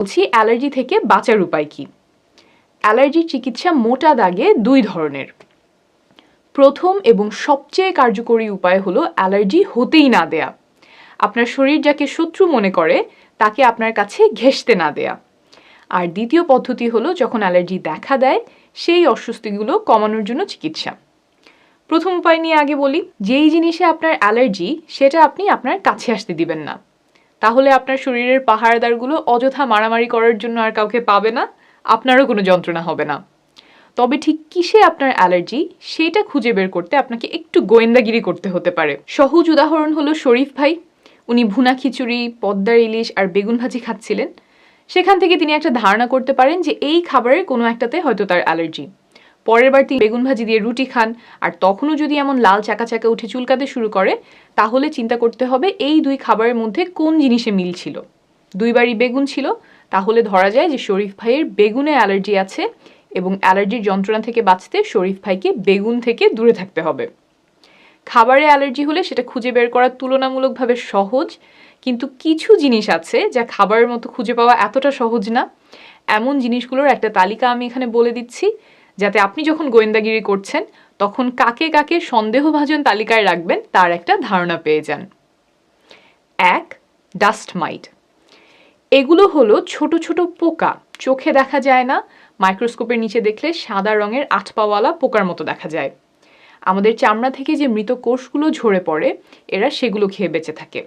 বলছি অ্যালার্জি থেকে বাঁচার উপায় কি? অ্যালার্জির চিকিৎসা মোটা দাগে দুই ধরনের। প্রথম এবং সবচেয়ে কার্যকরী উপায় হলো অ্যালার্জি হতেই না দেয়া। আপনার শরীর যাকে শত্রু মনে করে, তাকে আপনার কাছে ঘেঁষতে না দেয়া। আর দ্বিতীয় পদ্ধতি হলো যখন অ্যালার্জি দেখা দেয়, সেই অস্বস্তিগুলো কমানোর জন্য চিকিৎসা। প্রথম উপায় নিয়ে আগে বলি, যেই জিনিসে আপনার অ্যালার্জি, সেটা আপনি আপনার কাছে আসতে দিবেন না। তাহলে আপনার শরীরের পাহারাদারগুলো অযথা মারামারি করার জন্য আর কাউকে পাবে না, আপনারও কোনো যন্ত্রণা হবে না। তবে ঠিক কিসে আপনার অ্যালার্জি, সেটা খুঁজে বের করতে আপনাকে একটু গোয়েন্দাগিরি করতে হতে পারে। সহজ উদাহরণ হলো শরীফ ভাই। উনি ভুনা খিচুড়ি, পদ্মার ইলিশ আর বেগুন ভাজি খাচ্ছিলেন। সেখান থেকে তিনি একটা ধারণা করতে পারেন যে এই খাবারের কোনো একটাতে হয়তো তার অ্যালার্জি। পরের বার তিনি বেগুন ভাজি দিয়ে রুটি খান, আর তখনও যদি এমন লাল চাকা চাকা উঠে চুলকাতে শুরু করে, তাহলে চিন্তা করতে হবে এই দুই খাবারের মধ্যে কোন জিনিসে মিল ছিল। দুইবারই বেগুন ছিল, তাহলে ধরা যায় যে শরীফ ভাইয়ের বেগুনে অ্যালার্জি আছে এবং অ্যালার্জির যন্ত্রণা থেকে বাঁচতে শরীফ ভাইকে বেগুন থেকে দূরে থাকতে হবে। খাবারে অ্যালার্জি হলে সেটা খুঁজে বের করা তুলনামূলকভাবে সহজ, কিন্তু কিছু জিনিস আছে যা খাবারের মতো খুঁজে পাওয়া এতটা সহজ না। এমন জিনিসগুলোর একটা তালিকা আমি এখানে বলে দিচ্ছি। যাতে আপনি যখন গোয়েন্দাগিরি করছেন, তখন কাকে কাকে সন্দেহভাজন তালিকায় রাখবেন তার একটা ধারণা পেয়ে যান। এক, ডাস্ট মাইট। এগুলো হলো ছোট ছোট পোকা। চোখে দেখা যায় না, মাইক্রোস্কোপের নিচে দেখলে সাদা রঙের আটপাওয়ালা পোকার মতো দেখা যায়। আমাদের চামড়া থেকে যে মৃত কোষগুলো ঝরে পড়ে, এরা সেগুলো খেয়ে বেঁচে থাকে।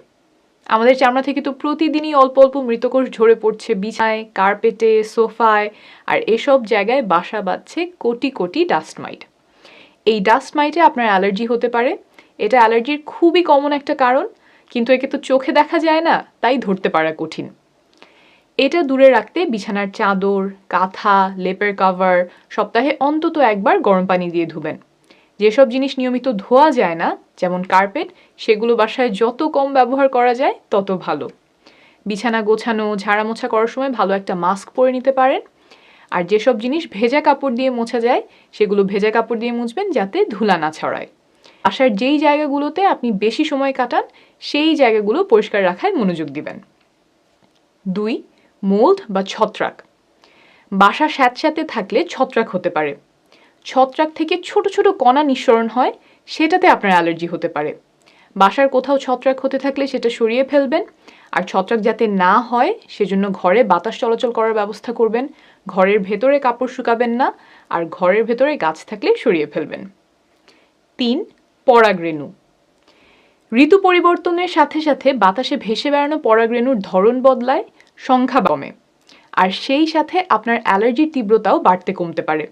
আমাদের চামড়া থেকে তো প্রতিদিনই অল্প অল্প মৃতকোষ ঝরে পড়ছে। বিছায় কার্পেটে, সোফায়, আর এসব জায়গায় বাসা বাঁধছে কোটি কোটি ডাস্ট মাইট। এই ডাস্ট মাইটে আপনার অ্যালার্জি হতে পারে। এটা অ্যালার্জির খুবই কমন একটা কারণ, কিন্তু একে তো চোখে দেখা যায় না, তাই ধরতে পারা কঠিন। এটা দূরে রাখতে বিছানার চাদর, কাঁথা, লেপের কাভার সপ্তাহে অন্তত একবার গরম পানি দিয়ে ধুবেন। যেসব জিনিস নিয়মিত ধোয়া যায় না, যেমন কার্পেট, সেগুলো বাসায় যত কম ব্যবহার করা যায় তত ভালো। বিছানা গোছানো ঝাড়া মোছা করার সময় ভালো একটা মাস্ক পরে নিতে পারেন। আর যেসব জিনিস ভেজা কাপড় দিয়ে মোছা যায়, সেগুলো ভেজা কাপড় দিয়ে মুছবেন যাতে ধুলা না ছড়ায়। আসার যেই জায়গাগুলোতে আপনি বেশি সময় কাটান, সেই জায়গাগুলো পরিষ্কার রাখায় মনোযোগ দিবেন। দুই, মোল্ড বা ছত্রাক। বাসা স্যাঁতস্যাঁতে থাকলে ছত্রাক হতে পারে। ছত্রাক থেকে ছোট ছোট কণা নিঃসরণ হয়, সেটাতে আপনার অ্যালার্জি হতে পারে। বাসার কোথাও ছত্রাক হতে থাকলে সেটা সরিয়ে ফেলবেন, আর ছত্রাক যাতে না হয়, সেজন্য ঘরে বাতাস চলাচল করার ব্যবস্থা করবেন, ঘরের ভেতরে কাপড় শুকাবেন না, আর ঘরের ভেতরে গাছ থাকলে সরিয়ে ফেলবেন। তিন, পরাগরেণু। ঋতু পরিবর্তনের সাথে সাথে বাতাসে ভেসে বেড়ানো পরাগরেণুর ধরন বদলায়, সংখ্যা কমে, আর সেই সাথে আপনার অ্যালার্জির তীব্রতাও বাড়তে কমতে পারে।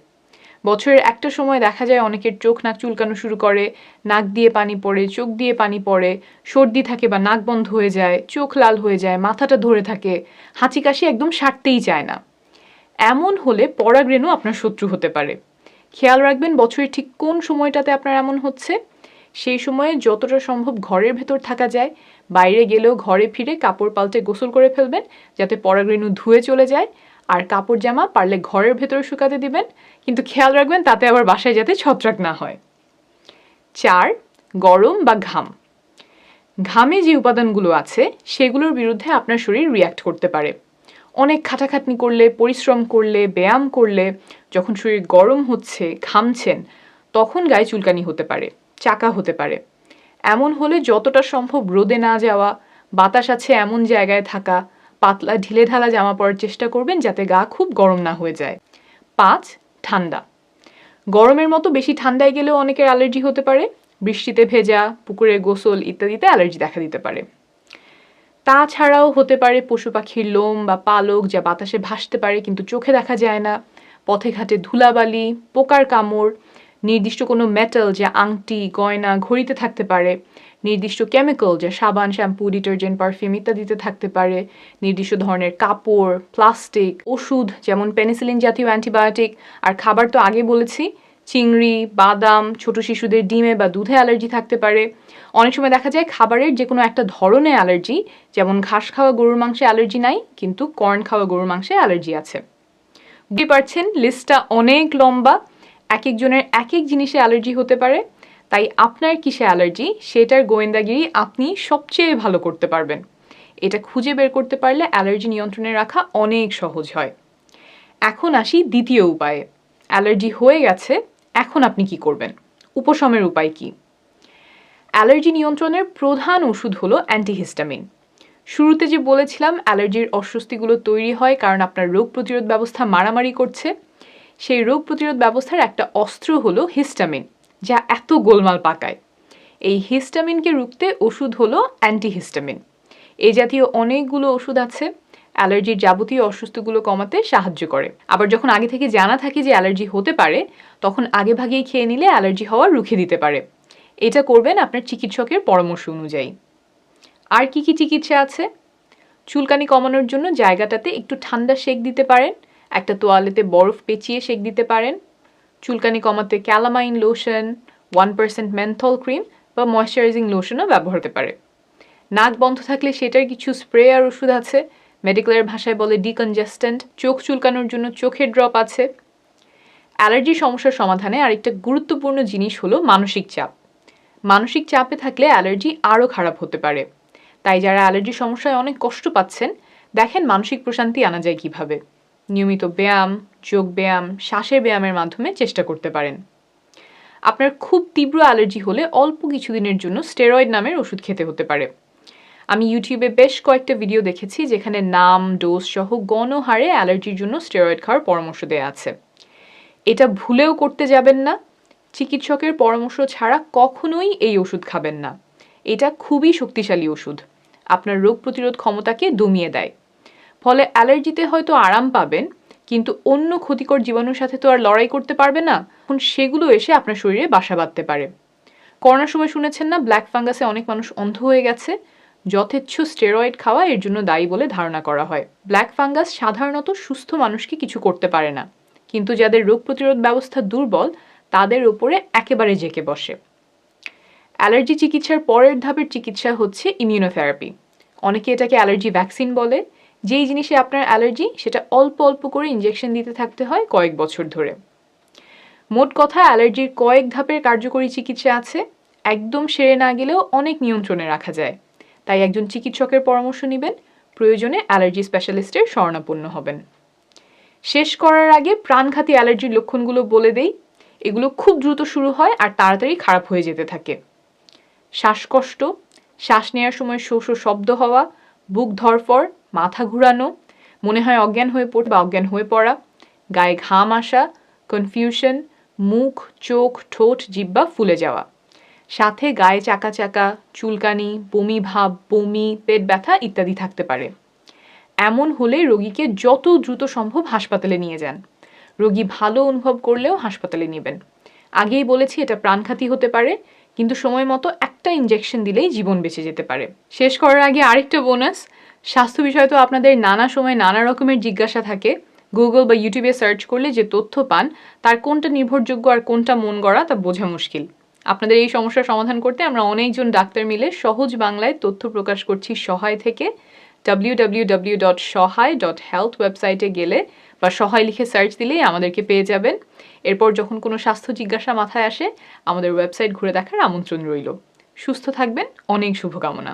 বছরের একটা সময় দেখা যায় অনেকের চোখ নাক চুলকানো শুরু করে, নাক দিয়ে পানি পড়ে, চোখ দিয়ে পানি পড়ে, সর্দি থাকে বা নাক বন্ধ হয়ে যায়, চোখ লাল হয়ে যায়, মাথাটা ধরে থাকে, হাঁচি কাশি একদম সারতেই চায় না। এমন হলে পরাগরেণু আপনার শত্রু হতে পারে। খেয়াল রাখবেন বছরের ঠিক কোন সময়টাতে আপনার এমন হচ্ছে। সেই সময়ে যতটা সম্ভব ঘরের ভেতর থাকা যায়, বাইরে গেলেও ঘরে ফিরে কাপড় পাল্টে গোসল করে ফেলবেন, যাতে পরাগরেণু ধুয়ে চলে যায় আর কাপড় জামা পারলে ঘরের ভেতরে শুকাতে দিবেন, কিন্তু খেয়াল রাখবেন তাতে আবার বাসায় যাতে ছত্রাক না হয়। চার, গরম বা ঘাম। ঘামে যে উপাদানগুলো আছে, সেগুলোর বিরুদ্ধে আপনার শরীর রিয়্যাক্ট করতে পারে। অনেক খাটাখাটনি করলে, পরিশ্রম করলে, ব্যায়াম করলে, যখন শরীর গরম হচ্ছে, ঘামছেন, তখন গায়ে চুলকানি হতে পারে, চাকা হতে পারে। এমন হলে যতটা সম্ভব রোদে না যাওয়া, বাতাস আছে এমন জায়গায় থাকা পাতলা ঢিলে ঢালা জামা পরার চেষ্টা করবেন যাতে গা খুব গরম না হয়ে যায়। পাঁচ, ঠান্ডা। গরমের মতো বেশি ঠান্ডায় গেলেও অনেকের অ্যালার্জি হতে পারে। বৃষ্টিতে ভেজা, পুকুরে গোসল ইত্যাদিতে অ্যালার্জি দেখা দিতে পারে। তাছাড়াও হতে পারে পশু পাখির লোম বা পালক যা বাতাসে ভাসতে পারে কিন্তু চোখে দেখা যায় না। পথে ঘাটে ধুলাবালি, পোকার কামড় নির্দিষ্ট কোনো মেটাল যা আংটি, গয়না ঘড়িতে থাকতে পারে। নির্দিষ্ট কেমিক্যাল যা সাবান শ্যাম্পু ডিটারজেন্ট পারফিউম ইত্যাদিতে থাকতে পারে। নির্দিষ্ট ধরনের কাপড় প্লাস্টিক ওষুধ যেমন পেনিসিলিন জাতীয় অ্যান্টিবায়োটিক আর খাবার তো আগে বলেছি, চিংড়ি, বাদাম, ছোট শিশুদের ডিমে বা দুধে অ্যালার্জি থাকতে পারে। অনেক সময় দেখা যায় খাবারের যে কোনো একটা ধরনের অ্যালার্জি যেমন ঘাস খাওয়া গরুর মাংসে অ্যালার্জি নাই, কিন্তু কর্ন খাওয়া গরুর মাংসে অ্যালার্জি আছে। বুঝতে পারছেন লিস্টটা অনেক লম্বা। এক একজনের এক এক জিনিসে অ্যালার্জি হতে পারে, তাই আপনার কিসে অ্যালার্জি সেটার গোয়েন্দাগিরি আপনি সবচেয়ে ভালো করতে পারবেন। এটা খুঁজে বের করতে পারলে অ্যালার্জি নিয়ন্ত্রণে রাখা অনেক সহজ হয়। এখন আসি দ্বিতীয় উপায়ে। অ্যালার্জি হয়ে গেছে, এখন আপনি কি করবেন? উপশমের উপায় কি? অ্যালার্জি নিয়ন্ত্রণের প্রধান ওষুধ হলো অ্যান্টিহিস্টামিন। শুরুতে যে বলেছিলাম, অ্যালার্জির অস্বস্তিগুলো তৈরি হয় কারণ আপনার রোগ প্রতিরোধ ব্যবস্থা মারামারি করছে। সেই রোগ প্রতিরোধ ব্যবস্থার একটা অস্ত্র হলো হিস্টামিন, যা এত গোলমাল পাকায়। এই হিস্টামিনকে রুখতে ওষুধ হলো অ্যান্টিহিস্টামিন। এ জাতীয় অনেকগুলো ওষুধ আছে, অ্যালার্জির যাবতীয় অসুস্থগুলো কমাতে সাহায্য করে। আবার যখন আগে থেকে জানা থাকে যে অ্যালার্জি হতে পারে, তখন আগে ভাগেই খেয়ে নিলে অ্যালার্জি হওয়া রুখে দিতে পারে। এটা করবেন আপনার চিকিৎসকের পরামর্শ অনুযায়ী। আর কি কি চিকিৎসা আছে? চুলকানি কমানোর জন্য জায়গাটাতে একটু ঠান্ডা সেক দিতে পারেন একটা তোয়ালেতে বরফ পেঁচিয়ে সেক দিতে পারেন, চুলকানি কমাতে calamine lotion one percent menthol cream বা ময়শ্চারাইজিং লোশনও ব্যবহার হতে পারে। নাক বন্ধ থাকলে সেটার কিছু স্প্রে আর ওষুধ আছে মেডিকেলের ভাষায় বলে ডিকনজেস্ট্যান্ট চোখ চুলকানোর জন্য চোখের ড্রপ আছে। অ্যালার্জি সমস্যার সমাধানে আরেকটা গুরুত্বপূর্ণ জিনিস হলো মানসিক চাপ। মানসিক চাপে থাকলে অ্যালার্জি আরও খারাপ হতে পারে। তাই যারা অ্যালার্জি সমস্যায় অনেক কষ্ট পাচ্ছেন, দেখেন মানসিক প্রশান্তি আনা যায় কীভাবে। নিয়মিত ব্যায়াম, যোগ ব্যায়াম, শ্বাসের ব্যায়ামের মাধ্যমে চেষ্টা করতে পারেন। আপনার খুব তীব্র অ্যালার্জি হলে অল্প কিছুদিনের জন্য স্টেরয়েড নামের ওষুধ খেতে হতে পারে। আমি ইউটিউবে বেশ কয়েকটা ভিডিও দেখেছি যেখানে নাম, ডোজ সহ গণহারে অ্যালার্জির জন্য স্টেরয়েড খাওয়ার পরামর্শ দেওয়া আছে। এটা ভুলেও করতে যাবেন না। চিকিৎসকের পরামর্শ ছাড়া কখনোই এই ওষুধ খাবেন না। এটা খুবই শক্তিশালী ওষুধ। আপনার রোগ প্রতিরোধ ক্ষমতাকে দমিয়ে দেয়। ফলে অ্যালার্জিতে হয়তো আরাম পাবেন, কিন্তু অন্য ক্ষতিকর জীবাণুর সাথে তো আর লড়াই করতে পারবে না। এখন সেগুলো এসে আপনার শরীরে বাসা বাঁধতে পারে। করোনার সময় শুনেছেন না, ব্ল্যাক ফাঙ্গাসে অনেক মানুষ অন্ধ হয়ে গেছে। যথেচ্ছ স্টেরয়েড খাওয়া এর জন্য দায়ী বলে ধারণা করা হয়। ব্ল্যাক ফাঙ্গাস সাধারণত সুস্থ মানুষকে কিছু করতে পারে না। কিন্তু যাদের রোগ প্রতিরোধ ব্যবস্থা দুর্বল, তাদের উপরে একেবারে জেকে বসে। অ্যালার্জি চিকিৎসার পরের ধাপের চিকিৎসা হচ্ছে ইমিউনোথেরাপি অনেকে এটাকে অ্যালার্জি ভ্যাকসিন বলে। যেই জিনিসে আপনার অ্যালার্জি, সেটা অল্প অল্প করে ইঞ্জেকশন দিতে থাকতে হয় কয়েক বছর ধরে। মোট কথা, অ্যালার্জির কয়েক ধাপের কার্যকরী চিকিৎসা আছে। একদম সেরে না গেলেও অনেক নিয়ন্ত্রণে রাখা যায়। তাই একজন চিকিৎসকের পরামর্শ নেবেন। প্রয়োজনে অ্যালার্জি স্পেশালিস্টের শরণাপন্ন হবেন। শেষ করার আগে প্রাণঘাতী অ্যালার্জির লক্ষণগুলো বলে দেই। এগুলো খুব দ্রুত শুরু হয় আর তাড়াতাড়ি খারাপ হয়ে যেতে থাকে। শ্বাসকষ্ট, শ্বাস নেওয়ার সময় শো শব্দ হওয়া, বুক ধরফর মাথা ঘুরানো, মনে হয় অজ্ঞান হয়ে পড়ে, বা অজ্ঞান হয়ে পড়া, গায়ে ঘাম আসা কনফিউশন মুখ, চোখ, ঠোঁট জিব্বা ফুলে যাওয়া। সাথে গায়ে চাকা চাকা, চুলকানি, বমি ভাব, বমি, পেট ব্যথা ইত্যাদি থাকতে পারে। এমন হলে রোগীকে যত দ্রুত সম্ভব হাসপাতালে নিয়ে যান। রোগী ভালো অনুভব করলেও হাসপাতালে নেবেন। আগেই বলেছি এটা প্রাণঘাতী হতে পারে, কিন্তু সময় মতো একটা ইঞ্জেকশন দিলেই জীবন বেঁচে যেতে পারে। শেষ করার আগে আরেকটা বোনাস স্বাস্থ্য বিষয় তো আপনাদের নানা সময় নানা রকমের জিজ্ঞাসা থাকে। গুগল বা ইউটিউবে সার্চ করলে যে তথ্য পান, তার কোনটা নির্ভরযোগ্য আর কোনটা মন গড়া তা বোঝা মুশকিল। আপনাদের এই সমস্যার সমাধান করতে আমরা অনেকজন ডাক্তার মিলে সহজ বাংলায় তথ্য প্রকাশ করছি সহায় থেকে। W dot Sahay dot health ওয়েবসাইটে গেলে বা সহায় লিখে সার্চ দিলেই আমাদেরকে পেয়ে যাবেন। এরপর যখন কোনো স্বাস্থ্য জিজ্ঞাসা মাথায় আসে, আমাদের ওয়েবসাইট ঘুরে দেখার আমন্ত্রণ রইল। সুস্থ থাকবেন, অনেক শুভকামনা।